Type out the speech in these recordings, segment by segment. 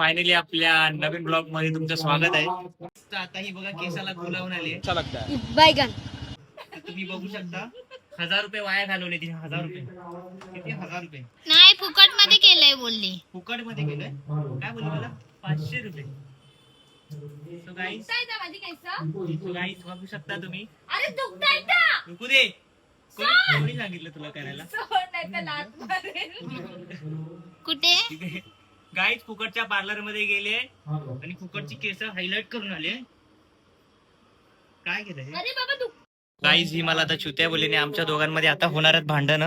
Finally आपल्या नवीन ब्लॉगमध्ये तुमचं स्वागत आहे. तर आता ही बघा केसाला गुलावून आली आहे. बैगन तुम्ही बघू शकता. हजार रुपये वाया घालवले तिने हजार रुपये. किती? हजार रुपये. नाही फुकटमध्ये केलंय बोलली. फुकटमध्ये गेलोय काय बोलू मला? पाचशे रुपये. So guys, so guys, बघू शकता तुम्ही. अरे दुखताय का? रुकू दे. कोणी कोणी सांगितलं तुला करायला? कुठे? गाईज फुकटच्या पार्लरमध्ये गेले. आणि फुकटची केस हायलाइट करून आले. काय केलं अरे बाबा दुख गाईज ही मला आता चुत्या बोलीने आमच्या दोघांमध्ये आता होणार आहेत भांडण.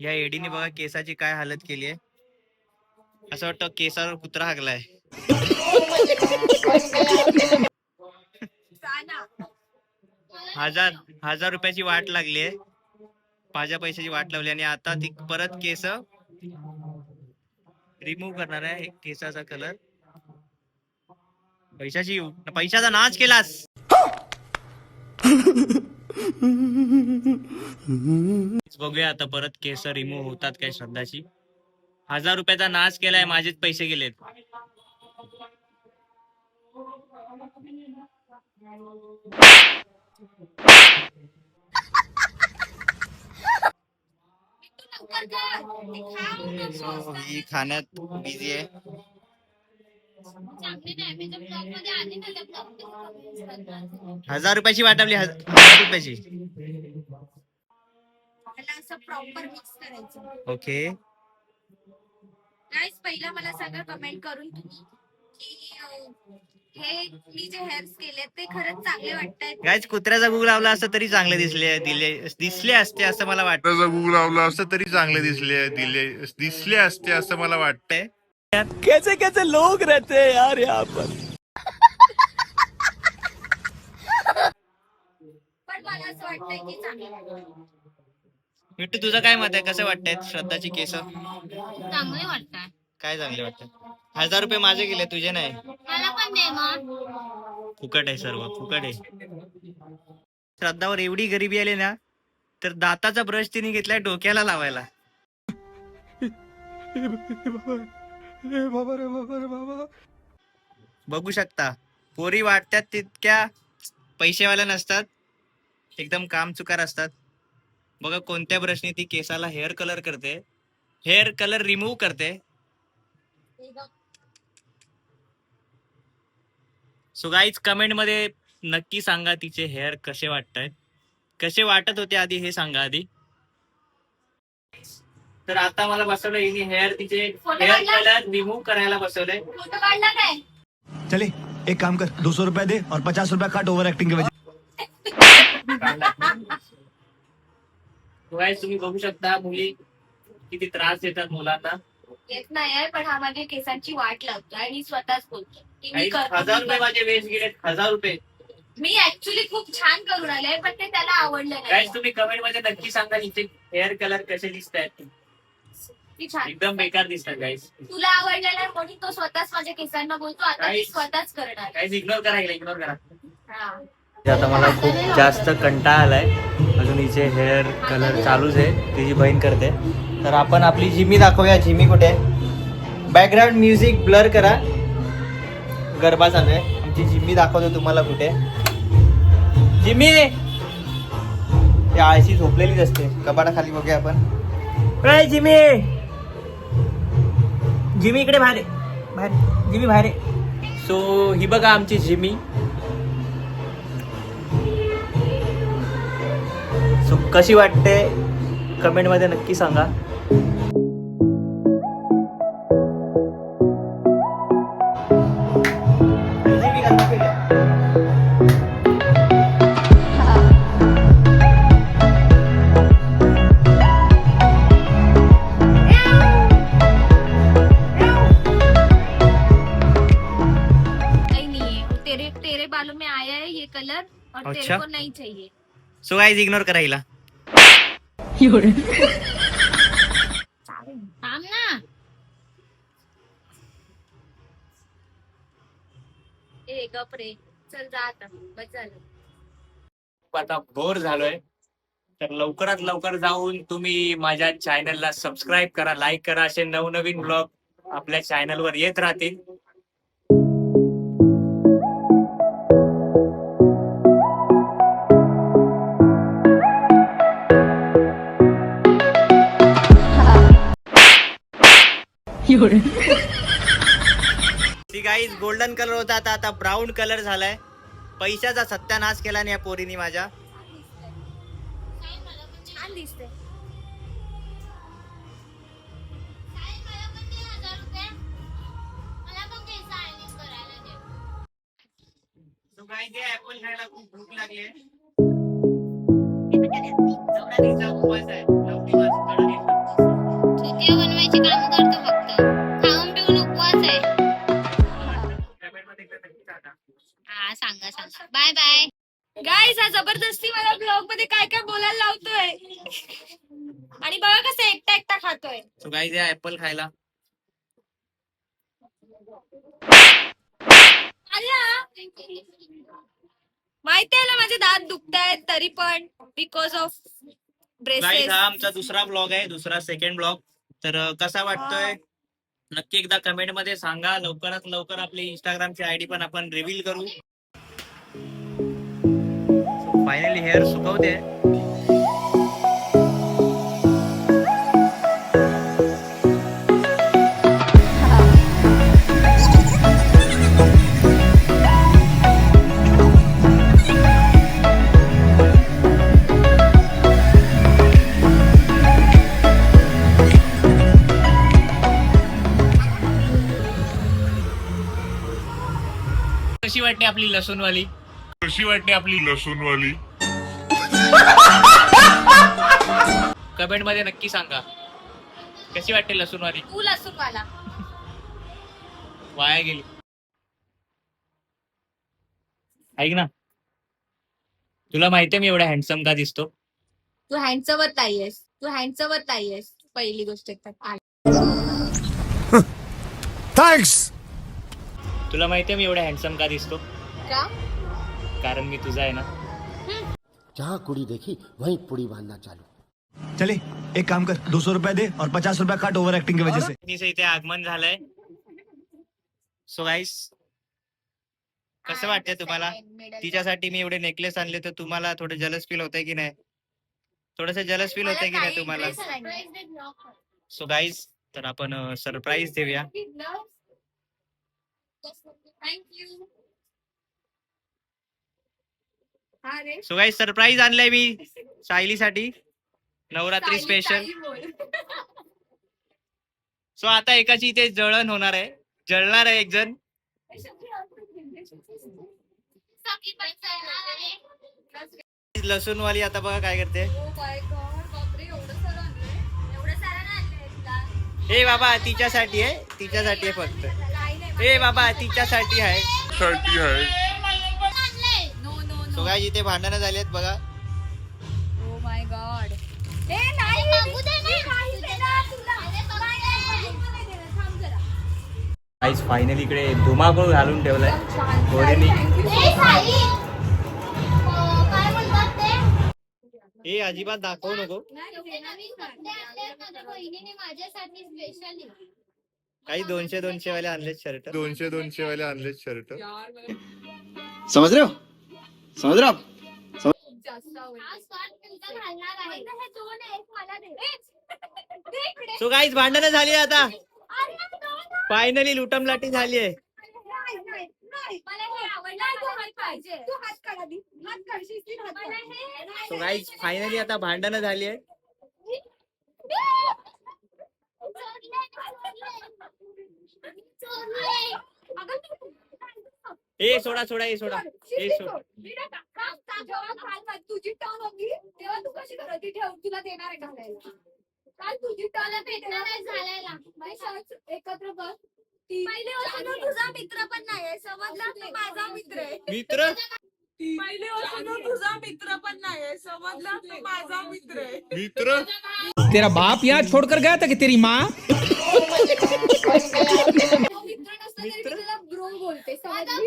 या एडीने बघा केसाची काय हालत केली आहे असं वाटतं केसावर कुत्रा हागलाय हजार हजार रुपयाची वाट लागली आहे. माझ्या पैशाची वाट लावली आणि आता ती परत केस रिमूव्ह करणार आहे. केसाचा कलर पैशाची पैशाचा नाच केलास. बघूया आता परत केस रिमूव्ह होतात काय श्रद्धाची. हजार रुपयाचा नाच केलाय माझेच पैसे गेलेत. ही खाण्यात बिझी आहे. हजार रुपयाची वाटवली हज- हजार रुपयाची. ओके पहिला मला सगळं कमेंट करून तुम्ही हे मी जे हेअर्स केले ते खरंच चांगले वाटतायत. गायच कुत्र्याचा गुग लावला असता तरी चांगले दिसले दिले दिसले असते असं मला वाटतं त्याचा गुग लावला असं तरी चांगले दिसले दिले दिसले असते असं मला वाटतंय. पण मला असं वाटतंय की चांगलं मिट्टू तुझं काय मत आहे? कसं वाटतंय श्रद्धाची केस? चांगले वाटतात. काय चांगले वाटतात? हजार रुपये माझे गेले तुझे नाही. फुकट आहे सर्व फुकट आहे. श्रद्धावर एवढी गरिबी आली ना तर दाताचा ब्रश तिने घेतलाय डोक्याला लावायला. बघू शकता पोरी वाटतात तितक्या पैसेवाल्या नसतात एकदम काम चुकार असतात. बघा कोणत्या ब्रशने ती केसाला हेअर कलर करते. हेअर कलर रिमूव्ह करते. सो गाईज कमेंटमध्ये नक्की सांगा तिचे हेअर कसे वाटत कसे वाटत होते आधी हे सांगा आधी. तर आता मला बसवलं हिने हेअर तिचे हेअर? कलर रिमूव्ह करायला बसवलंय. फोटो काढला काय? चले एक काम कर दो सौ रुपया दे और पचास रुपया काट ओवर एक्टिंग की वजह गाईज तुम्ही बघू शकता मुली किती त्रास देतात मुलांना. येत नाही आहे पण हा माझ्या केसांची वाट लावतो आणि स्वतःच बोलतो की मी हजार रुपये करतो. माझे वेस्ट गेले हजार रुपये. मी ऍक्च्युली खूप छान करून आले पण ते त्याला आवडलं नाही. गाईज तुम्ही कमेंटमध्ये नक्की सांगा हिचे हेअर कलर कसे दिसत आहेत ती छान एकदम बेकार दिसतात गाईज तुला आवडलं नाही म्हणून तो स्वतःच माझ्या केसांना बोलतो आता मी Guys. स्वतःच करणार. गाईज इग्नोर करा इग्नोर करा. हा. आता मला खूप जास्त कंटाळा आलाय. अजून हिचे हेअर कलर चालूच आहे तिची बहीण करते. तर आपण आपली जिमी दाखवूया जिमी कुठे बॅकग्राऊंड म्युझिक ब्लर करा. गरबा चालू आहे. आमची जिम्मी दाखवतो तुम्हाला कुठे. जिम्मी! ते आळशी झोपलेलीच असते. कपाटाखाली बघूया आपण. काय जिमी जिमी इकडे बाहेर बाहेर जिमी बाहेर सो ही बघा आमची जिमी सो कशी वाटते? कमेंटमध्ये नक्की सांगा. और अच्छा। तेरे को नहीं चाहिए. सो गाईज इग्नोर करा हिला. थांब ना. ए गप रे. चल जा आता. बस झालं. आता बोर झालोय. तर लवकरात लवकर जाऊन तुम्ही माझ्या चॅनलला सबस्क्राईब करा लाईक करा. असे नवनवीन ब्लॉग आपल्या चॅनलवर येत राहतील. गाईज गोल्डन कलर होता आता आता ब्राऊन कलर झालाय. पैशाचा सत्यानाश केला नाही या पोरीनी माझ्या. ऍपल खायला खूप भूक लागली आहे. बनवायची. काम करतो मध्ये काय काय बोलायला लावतोय? आणि बघा कसं एकटा एकटा खातोय. काय ते ऍपल खायला. माहिती आहे ना माझे दात दुखतायत तरी पण बिकॉज ऑफ गाईज ब्रेसेस हा आमचा दुसरा ब्लॉग आहे दुसरा सेकंड ब्लॉग तर अं, कसा वाटतोय? नक्की एकदा कमेंटमध्ये सांगा. लवकरात लवकर आपली इंस्टाग्रामची आयडी पण आपण रिव्हील करू. फायनली हेअर सुकवते कशी वाटते आपली लसूणवाली? कशी वाटते आपली लसूणवाली? कमेंटमध्ये नक्की सांगा. कशी वाटते लसूणवाली? फुल असून मला वाया गेली. ऐक ना. तुला माहितीये मी एवढा हँडसम का दिसतो? तू ताई आहेस तू ताई आहेस पहिली गोष्ट तर. थैंक्स तुला माहितीये मी एवढा हँडसम का दिसतो? का? कारण मी तुझा आहे ना. जहाँ कुड़ी देखी वहीं पुड़ी बांधना चालू. चले एक काम कर दो सौ रुपए दे और पचास रुपया काट ओवर एक्टिंग की वजह से. इथे आगमन झालंय. सो गाईस कसं वाटतंय तुम्हाला? तिच्यासाठी मी एवढे नेकलेस आणले तर तुम्हाला थोडं जलस फील होतंय की नाही? थोडस जलस फील होतंय की नाही तुम्हाला? सो गाईस तर आपण सरप्राईज देऊया. थँक्यू हा रे सो गाईस सरप्राईज आणलंय मी सायलीसाठी नवरात्री स्पेशल सो आता एकाची इथे जळण होणार आहे. जळणार आहे एक जण आहे लसूणवाली आता बघा काय करते. Oh. ए बाबा तिच्यासाठी आहे. तिच्यासाठी आहे फक्त. ए बाबा तिच्यासाठी आहे. साठी आहे. आणलंय. सो काय इथे भांडणं झाली आहेत बघा. Oh my God. ए, नाही, मागू दे ना. फायनली इकडे धुमाकूळ घालून ठेवलाय. ते? ए अजिबात दाखवू नको. एवढे नवीन कपडे आणले माझ्या बहिणीने माझ्यासाठी स्पेशली काही दोनशे दोनशे वाले आणले शर्ट. दोनशे दोनशे वाले आणले शर्ट. समझ इकडे. सो काहीच भांडणं झाली आता. फायनली लुटमलाटी झाली आहे नाही, नाही, नाही. मला हे आवडलं. नाही, तू हात पाहिजे. तू हात काढ आधी. हात काढ, शिस्तीत हात काढ. नाही, सो नाही, काहीच फायनली आता भांडणं झाली आहे अगं, तू- ए सोडा सोडा ए सोडा. ए सोड. जेव्हा काल तुझी टर्न होती तेव्हा तू कशी करत? ठेव तुला देणार आहे घालायला? काल तुझी टर्न भेटणार आहे घालायला. एकत्र बघ. पहिले तुझा मित्र पण नाही समजला तो माझा मित्र आहे. मित्र? पहिले तुझा मित्र पण नाही समजला तो माझा मित्र आहे. मित्र? तेरा बाप यहाँ छोड़कर गया था कि तेरी माँ? तरी मी ब्रो बोलते समजली?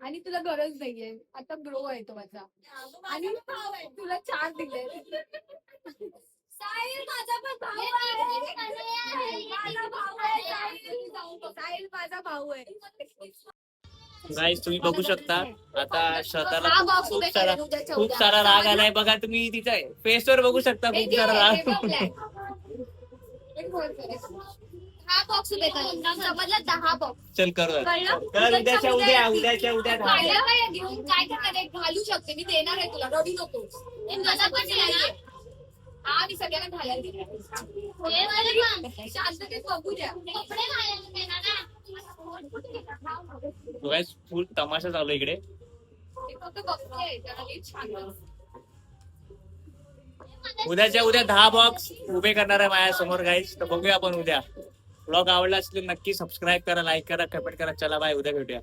आणि तुला गरज नाहीये. आता ग्रो आहे तो माझा. आणि तुला चार दिले साहिल माझा पण भाऊ आहे. माझा भाऊ आहे. साहिल. साहिल माझा भाऊ आहे. गाईस तुम्ही बघू शकता. आता शताला खूप सारा खूप. सारा राग आलाय. बघा तुम्ही तिच्या फेसवर बघू शकता. खूप सारा राग. एक करे. हा बॉक्स उभे कर. समजलं? दहा बॉक्स चल करू तर उद्याच्या उद्या उद्याच्या उद्या दहा काय घेऊन काय करणार आहे? घालू शकते. मी देणार आहे तुला. रडू नको हे मला पण. हा मी सगळ्यांना घालायला दिला हे मला पण. शांततेत बघू द्या. कपडे घालायला देणार ना. फुल तमाशा चालू आहे इकडे. फक्त बघते. त्याला नीट छान वाटतं. उद्याच्या उद्या दहा बॉक्स उभे करणार आहे माझ्यासमोर गाईस तर बघूया आपण उद्या. ब्लॉग आवडला असेल तर नक्की सबस्क्राईब करा लाईक करा कमेंट करा. चला बाय उद्या भेटूया.